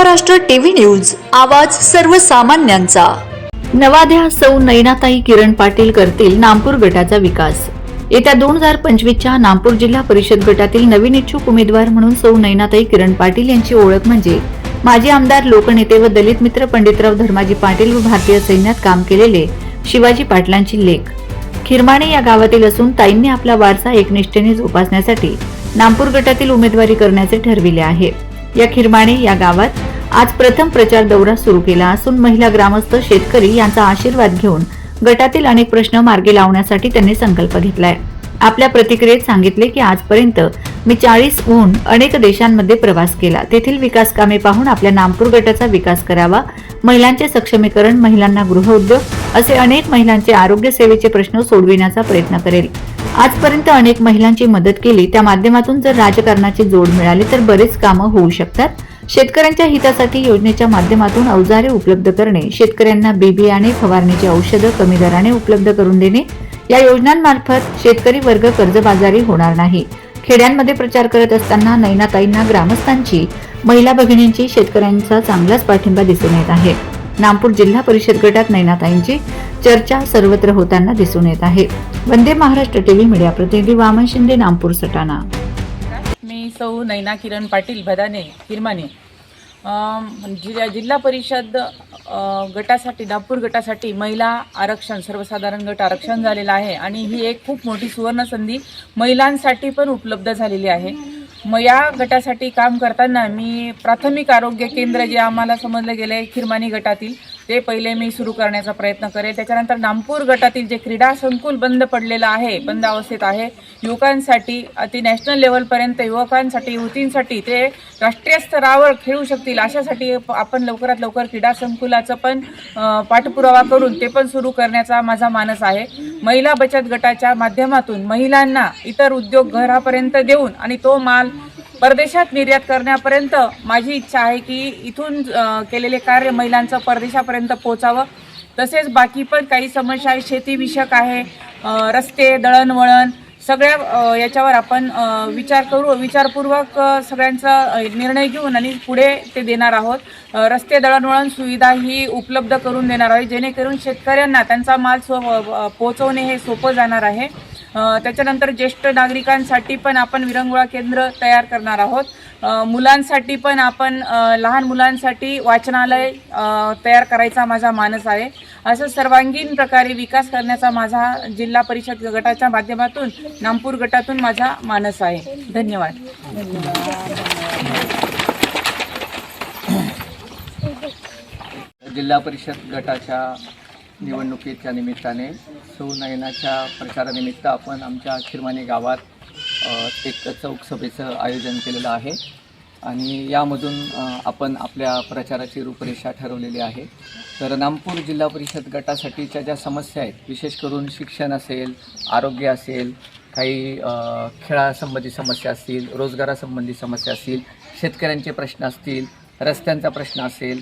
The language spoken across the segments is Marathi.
महाराष्ट्र टीव्ही न्यूज आवाज सर्वसामान्यांचा. नवाध्या सौ नैनाताई किरण पाटील करतील नामपूर गटाचा विकास. येत्या दोन हजार पंचवीसच्या नागपूर जिल्हा परिषद गटातील नवीन इच्छुक उमेदवार म्हणून सौ नैनाताई किरण पाटील यांची ओळख म्हणजे माजी आमदार लोकनेते व दलित मित्र पंडितराव धर्माजी पाटील व भारतीय सैन्यात काम केलेले शिवाजी पाटलांची लेख. खिरमाणे या गावातील असून ताईंनी आपला वारसा एकनिष्ठेने जोपासण्यासाठी नामपूर गटातील उमेदवारी करण्याचे ठरविले आहे. या खिरमाणे या गावात आज प्रथम प्रचार दौरा सुरू केला असून महिला ग्रामस्थ शेतकरी यांचा आशीर्वाद घेऊन गटातील अनेक प्रश्न मार्गी लावण्यासाठी त्यांनी संकल्प घेतलाय. आपल्या प्रतिक्रियेत सांगितले की आजपर्यंत मी चाळीसहून अनेक देशांमध्ये प्रवास केला. तेथील विकास कामे पाहून आपल्या नामपूर गटाचा विकास करावा महिलांचे सक्षमीकरण महिलांना गृहउद्योग असे अनेक महिलांचे आरोग्य सेवेचे प्रश्न सोडविण्याचा प्रयत्न करेल. आजपर्यंत अनेक महिलांची मदत केली. त्या माध्यमातून जर राजकारणाची जोड मिळाली तर बरेच कामं होऊ शकतात. शेतकऱ्यांच्या हितासाठी योजनेच्या माध्यमातून अवजारे उपलब्ध करणे शेतकऱ्यांना बी बियाणे फवारणीची औषधं कमी दराने उपलब्ध करून देणे या योजनांमार्फत शेतकरी वर्ग कर्जबाजारी होणार नाही. खेड्यांमध्ये प्रचार करत असताना नैनाताईंना ग्रामस्थांची महिला भगिनींची शेतकऱ्यांचा चांगलाच पाठिंबा दिसून येत आहे. नागपूर जिल्हा परिषद गटात नैनाताईंची चर्चा सर्वत्र होताना दिसून येत आहे. वंदे महाराष्ट्र टीव्ही मीडिया प्रतिनिधी वामन शिंदे नागपूर सटाणा. मी सौ नैना किरण पाटील भदाने किरमाने जि जिल्हा म्हणजे जिल्हा परिषद गटासाठी नागपूर गटासाठी महिला आरक्षण सर्वसाधारण गट आरक्षण झालेलं आहे. आणि ही एक खूप मोठी सुवर्ण संधी महिलांसाठी पण उपलब्ध झालेली आहे. मग या गटासाठी काम करताना मी प्राथमिक आरोग्य केंद्र जे आम्हाला समजलं गेलं आहे खिरमानी गटातील ते पहिले मी सुरू करण्याचा प्रयत्न करेल. त्याच्यानंतर नागपूर गटातील जे क्रीडा संकुल बंद पडलेलं आहे बंद अवस्थेत आहे युवकांसाठी अति नॅशनल लेवलपर्यंत युवकांसाठी युवतींसाठी ते राष्ट्रीय स्तरावर खेळू शकतील अशासाठी आपण लवकरात लवकर क्रीडा संकुलाचं पण पाठपुरावा करून ते पण सुरू करण्याचा माझा मानस आहे. महिला बचत गटाच्या माध्यमातून महिलांना इतर उद्योग घरापर्यंत देऊन आणि तो माल परदेशात निर्यात करण्यापर्यंत माझी इच्छा आहे की इथून केलेले कार्य महिलांचं परदेशापर्यंत पोचावं तसेच बाकी पण काही समस्या आहे शेतीविषयक आहे रस्ते दळणवळण सगळ्या याच्यावर आपण विचार करू विचारपूर्वक सगळ्यांचा निर्णय घेऊन आणि पुढे ते देणार आहोत. रस्ते दळणवळण सुविधा ही उपलब्ध करून देणार आहे. जेणेकरून शेतकऱ्यांना त्यांचा माल सो पोचवणे हे सोपं जाणार आहे. त्याच्यानंतर ज्येष्ठ नागरिकांसाठी पण आपण विरंगुळा केंद्र तयार करणार आहोत. मुलांसाठी पण आपण लहान मुलांसाठी वाचनालय तयार करायचा माझा मानस आहे. असं सर्वांगीण प्रकारे विकास करण्याचा माझा जिल्हा परिषद गटाच्या माध्यमातून नामपूर गटातून माझा मानस आहे. धन्यवाद. जिल्हा परिषद गटाच्या निवडणुकीच्या निमित्ताने सुनयनाच्या प्रचारानिमित्त आपण आमच्या खिरमाने गावात एक चौक सभेचं आयोजन केलेलं आहे. आणि यामधून आपण आपल्या प्रचाराची रूपरेषा ठरवलेली आहे. तर नागपूर जिल्हा परिषद गटासाठीच्या ज्या समस्या आहेत विशेष करून शिक्षण असेल आरोग्य असेल काही खेळासंबंधी समस्या असतील रोजगारासंबंधी समस्या असतील शेतकऱ्यांचे प्रश्न असतील रस्त्यांचा प्रश्न असेल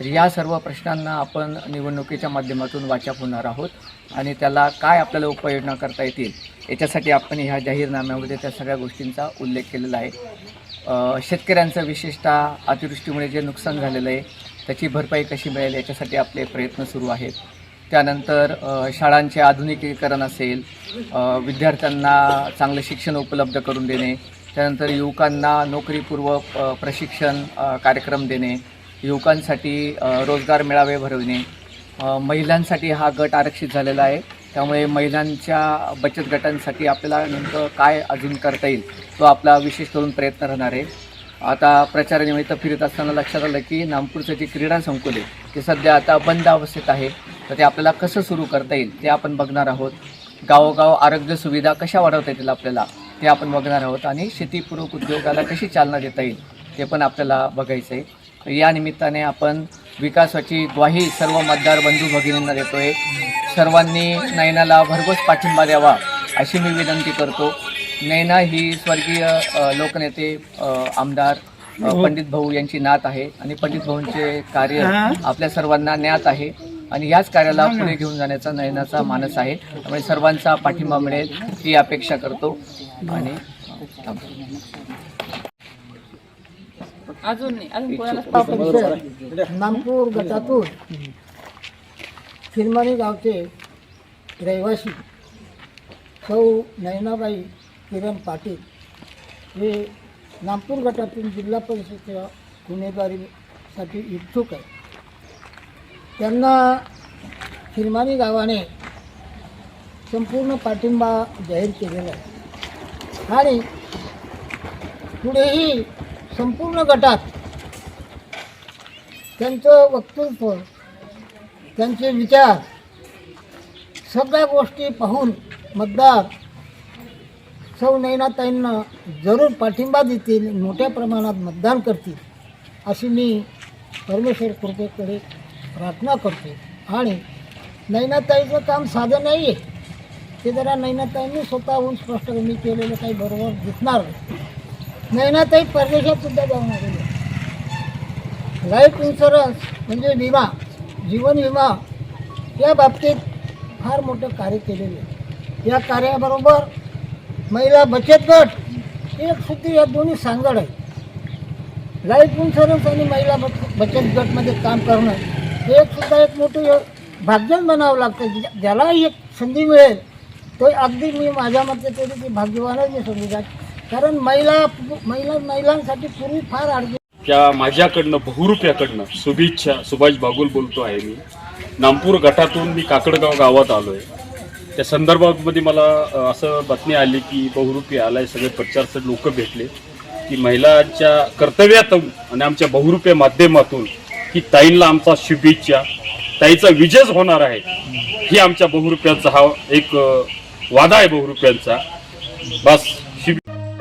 तर या सर्व प्रश्नांना आपण निवडणुकीच्या माध्यमातून वाचा होणार आहोत. आणि त्याला काय आपल्याला उपाययोजना करता येतील याच्यासाठी आपण ह्या जाहीरनाम्यामध्ये त्या सगळ्या गोष्टींचा उल्लेख केलेला आहे. शेतकऱ्यांचं विशेषतः अतिवृष्टीमुळे जे नुकसान झालेलं आहे त्याची भरपाई कशी मिळेल याच्यासाठी आपले प्रयत्न सुरू आहेत. त्यानंतर शाळांचे आधुनिकीकरण असेल विद्यार्थ्यांना चांगलं शिक्षण उपलब्ध करून देणे त्यानंतर युवकांना नोकरीपूर्व प्रशिक्षण कार्यक्रम देणे युवकांसाठी रोजगार मेळावे भरविणे. महिलांसाठी हा गट आरक्षित झालेला आहे. त्यामुळे महिलांच्या बचत गटांसाठी आपल्याला नेमकं काय अजून करता येईल तो आपला विशेष करून प्रयत्न राहणार आहे. आता प्रचारानिमित्त फिरत असताना लक्षात आलं की नागपूरचं जे क्रीडा संकुल आहे ते सध्या आता बंद अवस्थेत आहे. तर ते आपल्याला कसं सुरू करता येईल ते आपण बघणार आहोत. गावोगाव आरोग्य सुविधा कशा वाढवता येतील आपल्याला ते आपण बघणार आहोत. आणि शेतीपूरक उद्योगाला कशी चालना देता येईल ते पण आपल्याला बघायचं आहे या निमित्ताने आपण विकासाची ग्वाही सर्व मतदार बंधू भगिनींना देतोय. सर्वांनी नयनाला भरघोस पाठिंबा द्यावा अशी मी विनंती करतो. नैना ही स्वर्गीय लोकनेते आमदार अ, पंडित भाऊ यांची नात आहे आणि पंडित भाऊंचे कार्य आपल्या सर्वांना ज्ञात आहे आणि याच कार्याला पुढे घेऊन जाण्याचा नयनाचा मानस आहे. त्यामुळे सर्वांचा पाठिंबा मिळेल ही अपेक्षा करतो. आणि. अजून नाही. नागपूर गटातून फिरमानी गावचे रहिवासी सौ नयनाबाई किरण पाटील हे नागपूर गटातून जिल्हा परिषदेच्या उमेदवारीसाठी इच्छुक आहे त्यांना फिरमानी गावाने संपूर्ण पाठिंबा जाहीर केलेला आहे. आणि पुढेही संपूर्ण गटात त्यांचं वक्तृत्व त्यांचे विचार सगळ्या गोष्टी पाहून मतदार सौ नयनाताईंना जरूर पाठिंबा देतील मोठ्या प्रमाणात मतदान करतील अशी मी परमेश्वर कृपेकडे प्रार्थना करतो. आणि नैनाताईचं काम साधं नाही आहे ते जरा नैनाताईंनी स्वतःहून स्पष्ट मी केलेलं काही बरोबर दिसणार नाही. नैनाताई परदेशात सुद्धा जाऊन आलेले लाईफ इन्शुरन्स म्हणजे विमा जीवन विमा या बाबतीत फार मोठं कार्य केलेलं आहे. या कार्याबरोबर महिला बचत गट एक सुद्धा या दोन्ही सांगड आहे लाईफ इन्शुरन्स आणि महिला बच बचत गटमध्ये काम करणं हे एक सुद्धा एक मोठं य- बनावं लागतं. ज्या- ज्यालाही एक संधी मिळेल तो अगदी मी माझ्या मते तरी ती भाग्यवानच मी समजतात कारण महिला महिला महिलांसाठी पूर्वी फार अडचण त्या माझ्याकडनं बहुरुप्याकडनं शुभेच्छा. सुभाष बागुल बोलतो आहे मी. नामपूर गटातून मी काकडगाव गावात आलो आहे त्या संदर्भामध्ये मला असं बातमी आली की बहुरुपी आहे सगळे प्रचारचे लोक भेटले. की महिलांच्या कर्तव्यातून आणि आमच्या बहुरुप्या माध्यमातून की ताईंना आमचा शुभेच्छा ताईचा विजयच होणार आहे. ही आमच्या बहुरुप्यांचा हा एक वादा आहे बहुरुप्यांचा बस.